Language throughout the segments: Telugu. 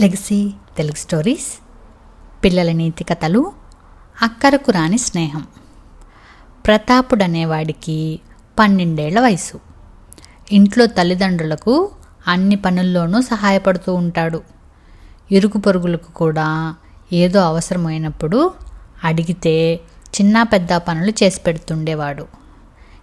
లెగసీ తెలుగు స్టోరీస్ పిల్లల నీతి కథలు అక్కరకు రాని స్నేహం. ప్రతాపుడు అనేవాడికి పన్నెండేళ్ళ వయసు. ఇంట్లో తల్లిదండ్రులకు అన్ని పనుల్లోనూ సహాయపడుతూ ఉంటాడు. ఇరుగు పొరుగులకు కూడా ఏదో అవసరమైనప్పుడు అడిగితే చిన్న పెద్ద పనులు చేసి పెడుతుండేవాడు.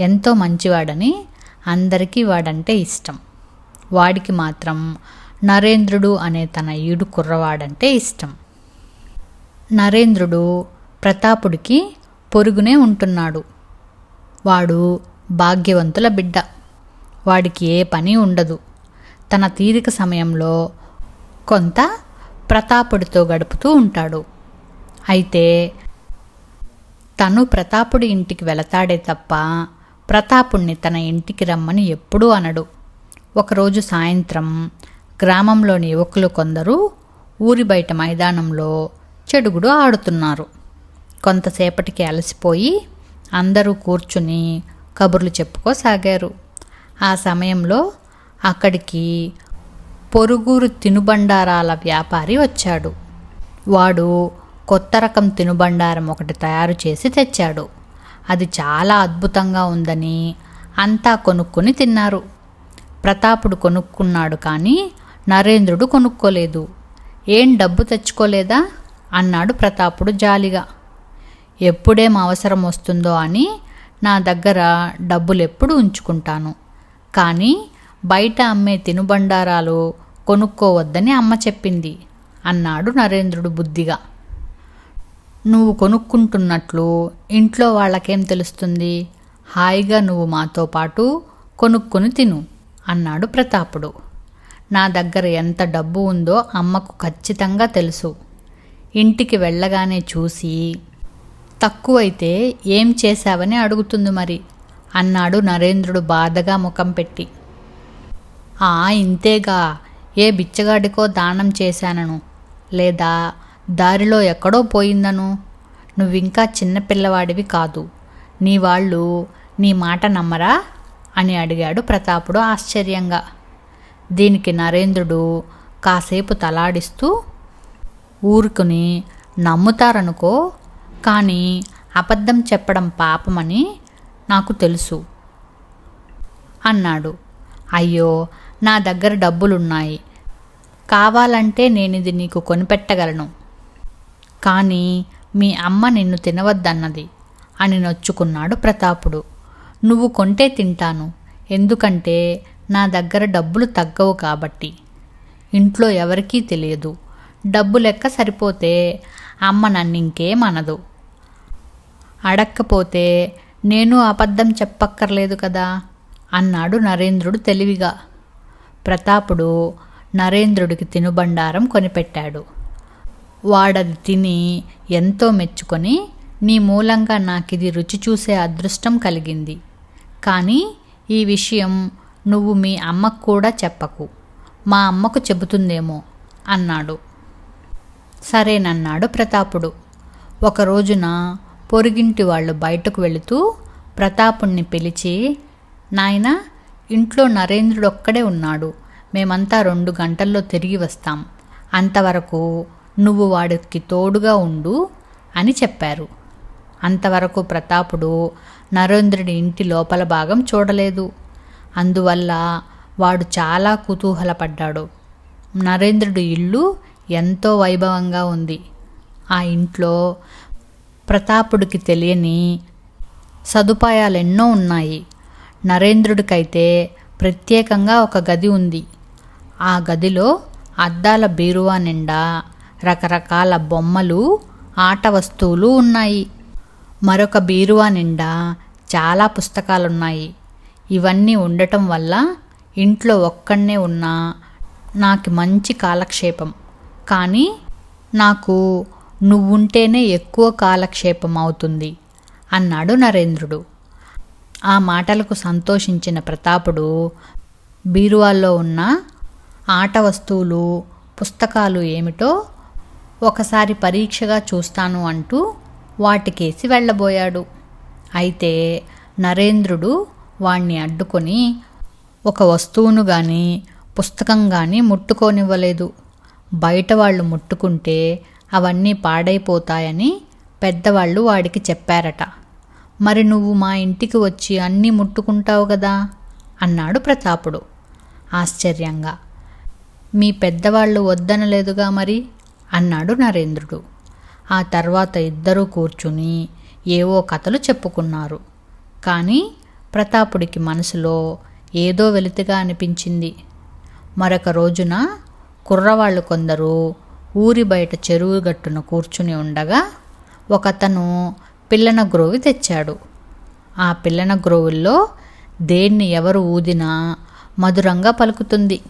ఎంతో మంచివాడని అందరికీ వాడంటే ఇష్టం. వాడికి మాత్రం నరేంద్రుడు అనే తన ఈడు కుర్రవాడంటే ఇష్టం. నరేంద్రుడు ప్రతాపుడికి పొరుగునే ఉంటున్నాడు. వాడు భాగ్యవంతుల బిడ్డ. వాడికి ఏ పని ఉండదు. తన తీరిక సమయంలో కొంత ప్రతాపుడితో గడుపుతూ ఉంటాడు. అయితే తను ప్రతాపుడి ఇంటికి వెళతాడే తప్ప ప్రతాపుణ్ణి తన ఇంటికి రమ్మని ఎప్పుడూ అనడు. ఒకరోజు సాయంత్రం గ్రామంలోని యువకులు కొందరు ఊరి బయట మైదానంలో చెడుగుడు ఆడుతున్నారు. కొంతసేపటికి అలసిపోయి అందరూ కూర్చుని కబుర్లు చెప్పుకోసాగారు. ఆ సమయంలో అక్కడికి పొరుగురు తినుబండారాల వ్యాపారి వచ్చాడు. వాడు కొత్త రకం తినుబండారం ఒకటి తయారు చేసి తెచ్చాడు. అది చాలా అద్భుతంగా ఉందని అంతా కొనుక్కొని తిన్నారు. ప్రతాపుడు కొనుక్కున్నాడు కానీ నరేంద్రుడు కొనుక్కోలేదు. ఏం డబ్బు తెచ్చుకోలేదా? అన్నాడు ప్రతాపుడు జాలిగా. ఎప్పుడేం అవసరం వస్తుందో అని నా దగ్గర డబ్బులెప్పుడు ఉంచుకుంటాను. కానీ బయట అమ్మే తినుబండారాలు కొనుక్కోవద్దని అమ్మ చెప్పింది అన్నాడు నరేంద్రుడు బుద్ధిగా. నువ్వు కొనుక్కుంటున్నట్లు ఇంట్లో వాళ్ళకేం తెలుస్తుంది? హాయిగా నువ్వు మాతో పాటు కొనుక్కొని తిను అన్నాడు ప్రతాపుడు. నా దగ్గర ఎంత డబ్బు ఉందో అమ్మకు ఖచ్చితంగా తెలుసు. ఇంటికి వెళ్ళగానే చూసి తక్కువైతే ఏం చేశావని అడుగుతుంది మరి? అన్నాడు నరేంద్రుడు బాధగా ముఖం పెట్టి. ఆ ఇంతేగా. ఏ బిచ్చగాడికో దానం చేశానను. లేదా దారిలో ఎక్కడో పోయిందను? నువ్వింకా చిన్నపిల్లవాడివి కాదు. నీ వాళ్ళు నీ మాట నమ్మరా? అని అడిగాడు ప్రతాపుడు ఆశ్చర్యంగా. దీనికి నరేంద్రుడు కాసేపు తలాడిస్తూ ఊరుకుని నమ్ముతారనుకో కానీ అబద్ధం చెప్పడం పాపమని నాకు తెలుసు అన్నాడు. అయ్యో నా దగ్గర డబ్బులున్నాయి. కావాలంటే నేను ఇది నీకు కొనిపెట్టగలను. కానీ మీ అమ్మ నిన్ను తినవద్దన్నది అని నొచ్చుకున్నాడు ప్రతాపుడు. నువ్వు కొంటే తింటాను. ఎందుకంటే నా దగ్గర డబ్బులు తగ్గవు కాబట్టి. ఇంట్లో ఎవరికీ తెలియదు. డబ్బు లెక్క సరిపోతే అమ్మ నన్నింకేమనదు అడక్కపోతే నేను అబద్ధం చెప్పక్కర్లేదు కదా? అన్నాడు నరేంద్రుడు తెలివిగా. ప్రతాపుడు నరేంద్రుడికి తినుబండారం కొనిపెట్టాడు. వాడది తిని ఎంతో మెచ్చుకొని నీ మూలంగా నాకిది రుచి చూసే అదృష్టం కలిగింది. కానీ ఈ విషయం నువ్వు మీ అమ్మకు కూడా చెప్పకు. మా అమ్మకు చెబుతుందేమో అన్నాడు. సరేనన్నాడు ప్రతాపుడు. ఒక రోజున పొరుగింటి వాళ్ళు బయటకు వెళుతూ ప్రతాపుణ్ణి పిలిచి నాయన ఇంట్లో నరేంద్రుడు ఒక్కడే ఉన్నాడు. మేమంతా రెండు గంటల్లో తిరిగి వస్తాం. అంతవరకు నువ్వు వాడికి తోడుగా ఉండు అని చెప్పారు. అంతవరకు ప్రతాపుడు నరేంద్రుడి ఇంటి లోపల భాగం చూడలేదు. అందువల్ల వాడు చాలా కుతూహలపడ్డాడు. నరేంద్రుడి ఇల్లు ఎంతో వైభవంగా ఉంది. ఆ ఇంట్లో ప్రతాపుడికి తెలియని సదుపాయాలు ఎన్నో ఉన్నాయి. నరేంద్రుడికైతే ప్రత్యేకంగా ఒక గది ఉంది. ఆ గదిలో అద్దాల బీరువా నిండా రకరకాల బొమ్మలు ఆట వస్తువులు ఉన్నాయి. మరొక బీరువా నిండా చాలా పుస్తకాలున్నాయి. ఇవన్నీ ఉండటం వల్ల ఇంట్లో ఒక్కడనే ఉన్నా నాకు మంచి కాలక్షేపం. కానీ నాకు నువ్వుంటేనే ఎక్కువ కాలక్షేపం అవుతుంది అన్నాడు నరేంద్రుడు. ఆ మాటలకు సంతోషించిన ప్రతాపుడు బీరువాల్లో ఉన్న ఆట వస్తువులు పుస్తకాలు ఏమిటో ఒకసారి పరీక్షగా చూస్తాను అంటూ వాటికేసి వెళ్ళబోయాడు. అయితే నరేంద్రుడు వాణ్ణి అడ్డుకొని ఒక వస్తువును కానీ పుస్తకం కానీ ముట్టుకోనివ్వలేదు. బయట వాళ్ళు ముట్టుకుంటే అవన్నీ పాడైపోతాయని పెద్దవాళ్ళు వాడికి చెప్పారట. మరి నువ్వు మా ఇంటికి వచ్చి అన్నీ ముట్టుకుంటావు కదా అన్నాడు ప్రతాపుడు. ఆశ్చర్యంగా. మీ పెద్దవాళ్ళు వద్దనలేదుగా మరి? అన్నాడు నరేంద్రుడు. ఆ తర్వాత ఇద్దరూ కూర్చుని ఏవో కథలు చెప్పుకున్నారు. కానీ ప్రతాపుడికి మనసులో ఏదో వెలితిగా అనిపించింది. మరొక రోజున కుర్రవాళ్ళు కొందరు ఊరి బయట చెరువు గట్టున కూర్చుని ఉండగా ఒకతను పిల్లన గ్రోవి తెచ్చాడు. ఆ పిల్లన గ్రోవుల్లో దేన్ని ఎవరు ఊదినా మధురంగా పలుకుతుంది.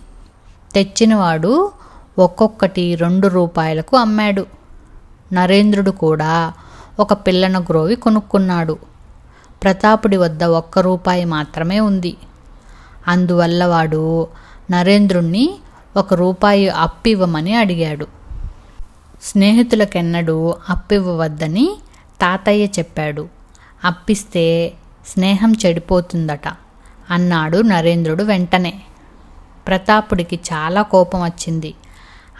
తెచ్చినవాడు ఒక్కొక్కటి రెండు రూపాయలకు అమ్మాడు. నరేంద్రుడు కూడా ఒక పిల్లన గ్రోవి కొనుక్కున్నాడు. ప్రతాపుడి వద్ద ఒక్క రూపాయి మాత్రమే ఉంది. అందువల్ల వాడు నరేంద్రుణ్ణి ఒక రూపాయి అప్పివ్వమని అడిగాడు. స్నేహితులకెన్నడూ అప్పివ్వవద్దని తాతయ్య చెప్పాడు. అప్పిస్తే స్నేహం చెడిపోతుందట అన్నాడు నరేంద్రుడు వెంటనే. ప్రతాపుడికి చాలా కోపం వచ్చింది.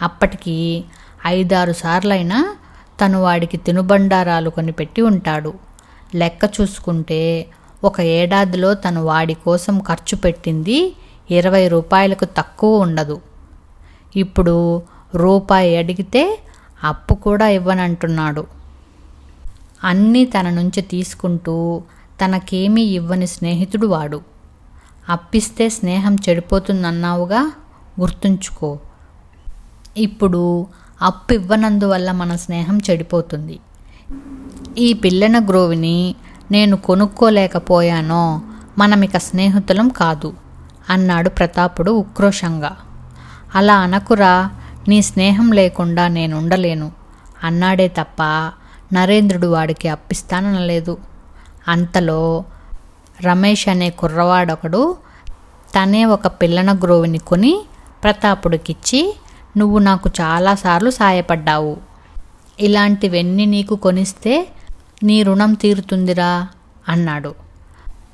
అప్పటికి ఐదారు సార్లైనా తను వాడికి తినుబండారాలు కొనిపెట్టి ఉంటాడు. లెక్క చూసుకుంటే ఒక ఏడాదిలో తను వాడి కోసం ఖర్చు పెట్టింది ఇరవై రూపాయలకు తక్కువ ఉండదు. ఇప్పుడు రూపాయి అడిగితే అప్పు కూడా ఇవ్వనంటున్నాడు. అన్నీ తన నుంచి తీసుకుంటూ తనకేమీ ఇవ్వని స్నేహితుడు వాడు. అప్పిస్తే స్నేహం చెడిపోతుందన్నావుగా గుర్తుంచుకో. ఇప్పుడు అప్పు ఇవ్వనందువల్ల మన స్నేహం చెడిపోతుంది. ఈ పిల్లన గ్రోవిని నేను కొనుక్కోలేకపోయానో మనమిక స్నేహితులం కాదు అన్నాడు ప్రతాపుడు ఉక్రోషంగా. అలా అనకురా నీ స్నేహం లేకుండా నేను ఉండలేను అన్నాడే తప్ప నరేంద్రుడు వాడికి అప్పిస్తాననలేదు. అంతలో రమేష్ అనే కుర్రవాడొకడు తనే ఒక పిల్లన గ్రోవిని కొని ప్రతాపుడికిచ్చి నువ్వు నాకు చాలాసార్లు సాయపడ్డావు. ఇలాంటివన్నీ నీకు కొనిస్తే నీ రుణం తీరుతుందిరా అన్నాడు.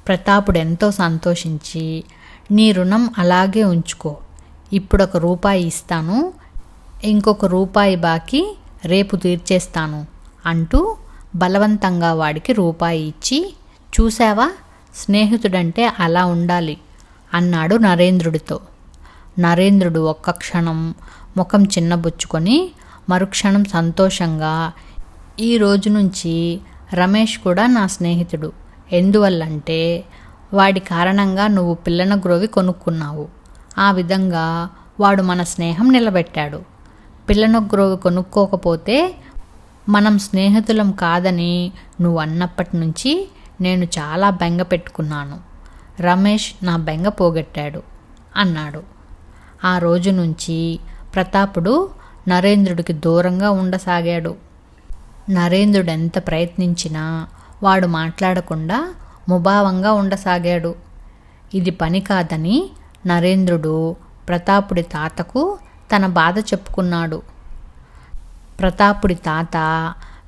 ప్రతాపుడు ఎంతో సంతోషించి నీ రుణం అలాగే ఉంచుకో. ఇప్పుడు ఒక రూపాయి ఇస్తాను ఇంకొక రూపాయి బాకీ రేపు తీర్చేస్తాను అంటూ బలవంతంగా వాడికి రూపాయి ఇచ్చి చూసావా స్నేహితుడంటే అలా ఉండాలి అన్నాడు నరేంద్రుడితో. నరేంద్రుడు ఒక్క క్షణం ముఖం చిన్నబుచ్చుకొని మరుక్షణం సంతోషంగా ఈ రోజు నుంచి రమేష్ కూడా నా స్నేహితుడు. ఎందువల్లంటే వాడి కారణంగా నువ్వు పిల్లన గ్రోవి కొనుక్కున్నావు. ఆ విధంగా వాడు మన స్నేహం నిలబెట్టాడు. పిల్లన గ్రోవి కొనుక్కోకపోతే మనం స్నేహితులం కాదని నువ్వు అన్నప్పటి నుంచి నేను చాలా బెంగ పెట్టుకున్నాను. రమేష్ నా బెంగ పోగొట్టాడు అన్నాడు. ఆ రోజు నుంచి ప్రతాపుడు నరేంద్రుడికి దూరంగా ఉండసాగాడు. నరేంద్రుడు ఎంత ప్రయత్నించినా వాడు మాట్లాడకుండా ముభావంగా ఉండసాగాడు. ఇది పని కాదని నరేంద్రుడు ప్రతాపుడి తాతకు తన బాధ చెప్పుకున్నాడు. ప్రతాపుడి తాత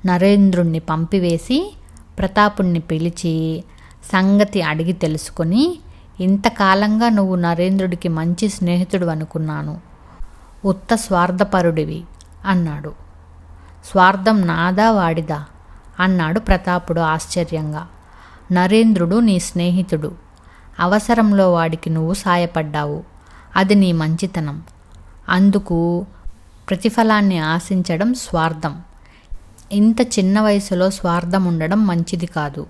నరేంద్రుణ్ణి పంపివేసి ప్రతాపుణ్ణి పిలిచి సంగతి అడిగి తెలుసుకొని ఇంతకాలంగా నువ్వు నరేంద్రుడికి మంచి స్నేహితుడు అనుకున్నాను. ఉత్త స్వార్థపరుడివి అన్నాడు. స్వార్థం నాదా వాడిదా? అన్నాడు ప్రతాపుడు ఆశ్చర్యంగా. నరేంద్రుడు నీ స్నేహితుడు. అవసరంలో వాడికి నువ్వు సాయపడ్డావు. అది నీ మంచితనం. అందుకు ప్రతిఫలాన్ని ఆశించడం స్వార్థం. ఇంత చిన్న వయసులో స్వార్థం ఉండడం మంచిది కాదు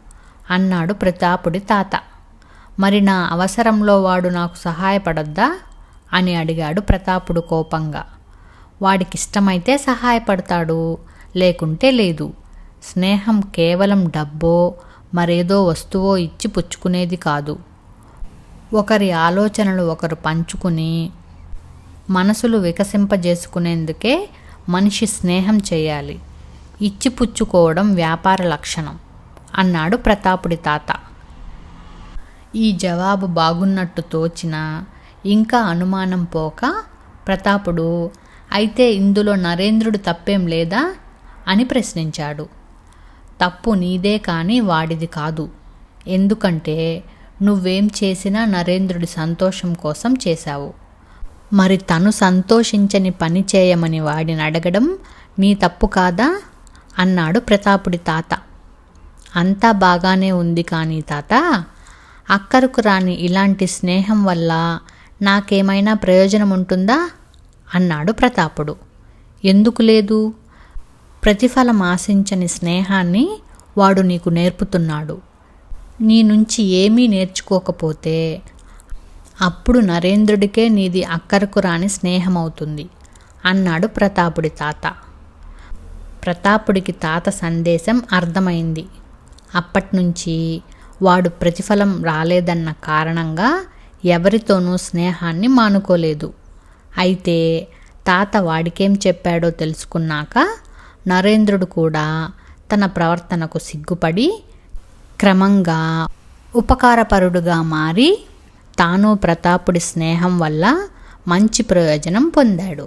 అన్నాడు ప్రతాపుడి తాత. మరి నా అవసరంలో వాడు నాకు సహాయపడొద్దా? అని అడిగాడు ప్రతాపుడు కోపంగా. వాడికిష్టమైతే సహాయపడతాడు. లేకుంటే లేదు. స్నేహం కేవలం డబ్బో మరేదో వస్తువో ఇచ్చి పుచ్చుకునేది కాదు. ఒకరి ఆలోచనలు ఒకరు పంచుకుని మనసులు వికసింపజేసుకునేందుకే మనిషి స్నేహం చేయాలి. ఇచ్చి పుచ్చుకోవడం వ్యాపార లక్షణం అన్నాడు ప్రతాపుడి తాత. ఈ జవాబు బాగున్నట్టు తోచిన ఇంకా అనుమానం పోక ప్రతాపుడు అయితే ఇందులో నరేంద్రుడు తప్పేం లేదా? అని ప్రశ్నించాడు. తప్పు నీదే కానీ వాడిది కాదు. ఎందుకంటే నువ్వేం చేసినా నరేంద్రుడి సంతోషం కోసం చేశావు. మరి తను సంతోషించని పని చేయమని వాడిని అడగడం నీ తప్పు కాదా? అన్నాడు ప్రతాపుడి తాత. అంతా బాగానే ఉంది కానీ తాత అక్కరకు రాని ఇలాంటి స్నేహం వల్ల నాకేమైనా ప్రయోజనం ఉంటుందా అన్నాడు ప్రతాపుడు. ఎందుకు లేదు? ప్రతిఫలం ఆశించని స్నేహాన్ని వాడు నీకు నేర్పుతున్నాడు. నీ నుంచి ఏమీ నేర్చుకోకపోతే అప్పుడు నరేంద్రుడికే నీది అక్కరకు రాని స్నేహమవుతుంది అన్నాడు ప్రతాపుడి తాత. ప్రతాపుడికి తాత సందేశం అర్థమైంది. అప్పట్నుంచి వాడు ప్రతిఫలం రాలేదన్న కారణంగా ఎవరితోనూ స్నేహాన్ని మానుకోలేదు. అయితే తాత వాడికేం చెప్పాడో తెలుసుకున్నాక నరేంద్రుడు కూడా తన ప్రవర్తనకు సిగ్గుపడి క్రమంగా ఉపకారపరుడుగా మారి తాను ప్రతాపుడి స్నేహం వల్ల మంచి ప్రయోజనం పొందాడు.